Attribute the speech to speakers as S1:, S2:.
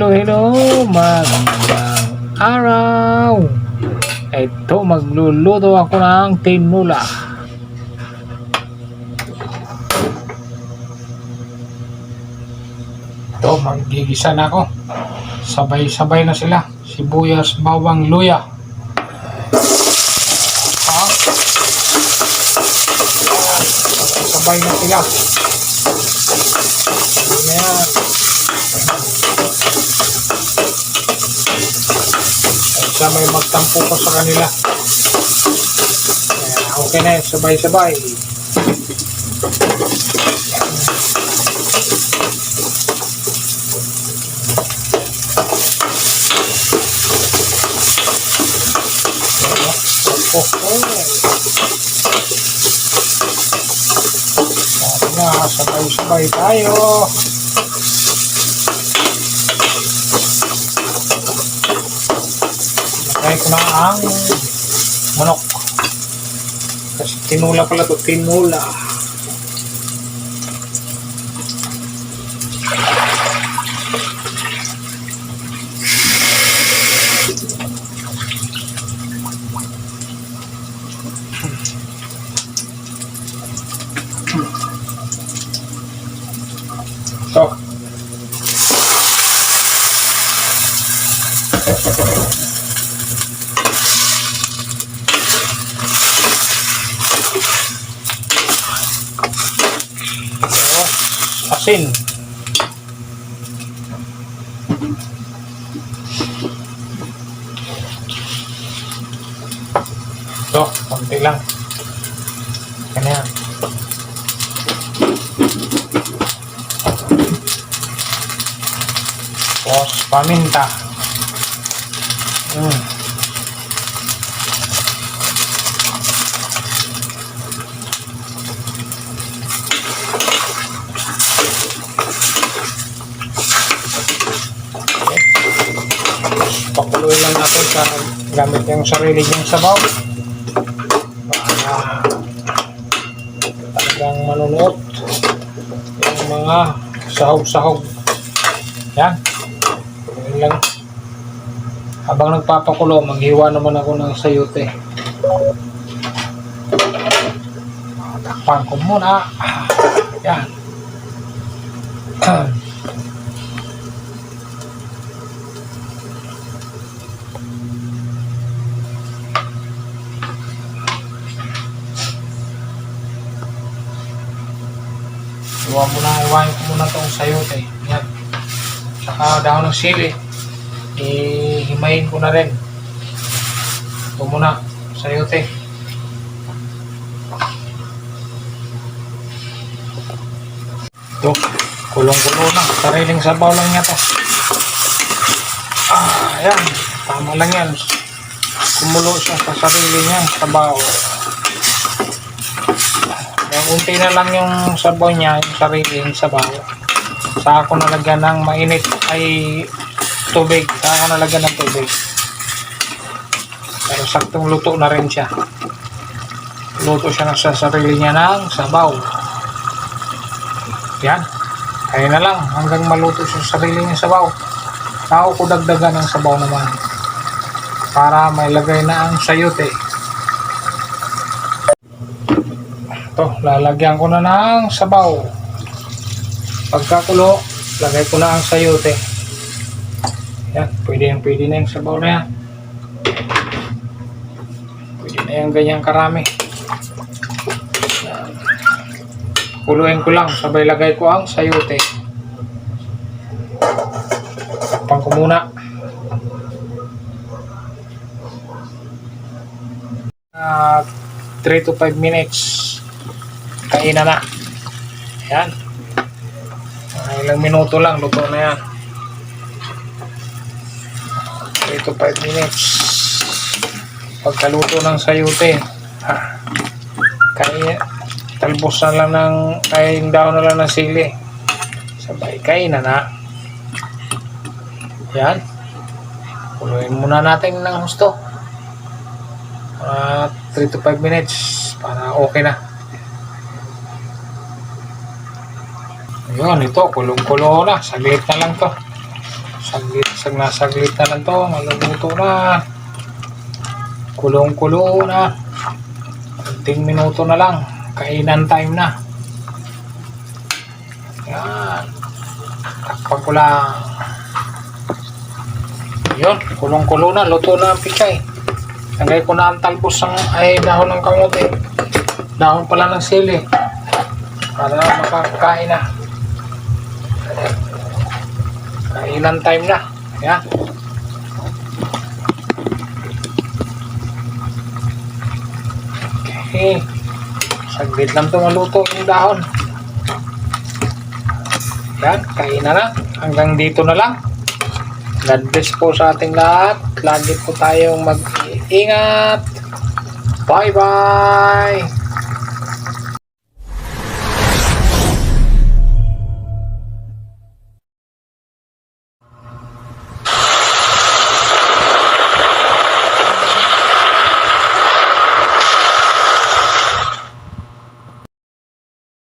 S1: Hello, magandang araw. Ito, magluluto ako ng tinula. Ito, magigisa na ako. Sabay-sabay na sila. Sibuyas, bawang, luya. Ha? Sabay na sila. Ayan. Siya may magtampo pa sa kanila. Ayan, okay na yun, sabay-sabay. Oh, oh. Sabay-sabay tayo. Ko na ang manok. Kasi tinula pala to, tinula. So, asin. Ito, konti lang. Ganyan. Tapos, paminta. Mm. Pakuluin lang natin sa gamit yung sarili niyang sabaw. Para talagang manunuot yung mga sahog-sahog. Yan. Yun lang. Habang nagpapakulo, maghiwa naman ako ng sayote. Takpan ko muna. Yan. Iwan muna, iwain ko muna itong sayote. Yan. Saka dahon ng sili. Ihimayin ko na rin. Ito muna, sayote. Ito, kulong-kulo na. Sariling sabaw lang niya to. Ah, yan. Tama lang yan. Kumulo siya sa sarili niya, sabaw. Yung unti na lang yung sabaw niya, yung sariling sabaw. Saka ako nalagyan ng mainit ay tubig. Saka ako nalagyan ng tubig. Pero saktong luto na rin siya. Luto siya na sa sarili niya ng sabaw. Yan. Kaya na lang hanggang maluto siya sa sarili niya sabaw. Saka ko dagdagan ng sabaw naman. Para may lagay na ang sayote. Ito, lalagyan ko na ng sabaw. Pagkakulo, lagay ko na ang sayote. Yan, pwede yan, pwede na yung sabaw na yan. Pwede na yung ganyang karami. Yan. Kuluin ko lang, sabay lagay ko ang sayote. Takpan ko muna. Ah, 3 to 5 minutes kainan na. Ayan. Mga ilang minuto lang, luto na yan. 3 to 5 minutes. Pagkaluto ng sayute, ha, kaya talbos na lang ng, kaya daw na lang ng sili. Sabay, kainan na. Yan. Kuluin muna natin ng gusto. Mga 3 to 5 minutes para okay na. Ayun, ito, kulong-kulo na. Saglit na lang to. Saglit, Sag nasaglit na lang to. Maluluto na. Kulong-kulo na. 10 minuto na lang. Kainan time na. Yan. Takpan ko lang. Yun, kulong-kulo na. Luto na ang pichay. Lagay ko na ang talbos ng ay dahon ng kamote. Dahon pala ng sili. Para makakain na. Kainan time na. Yan. Okay. Saglit lang ito maluto yung dahon. Yan, kain na na. Hanggang dito na lang. God bless po sa ating lahat. Lagi po tayong mag-iingat. Bye-bye!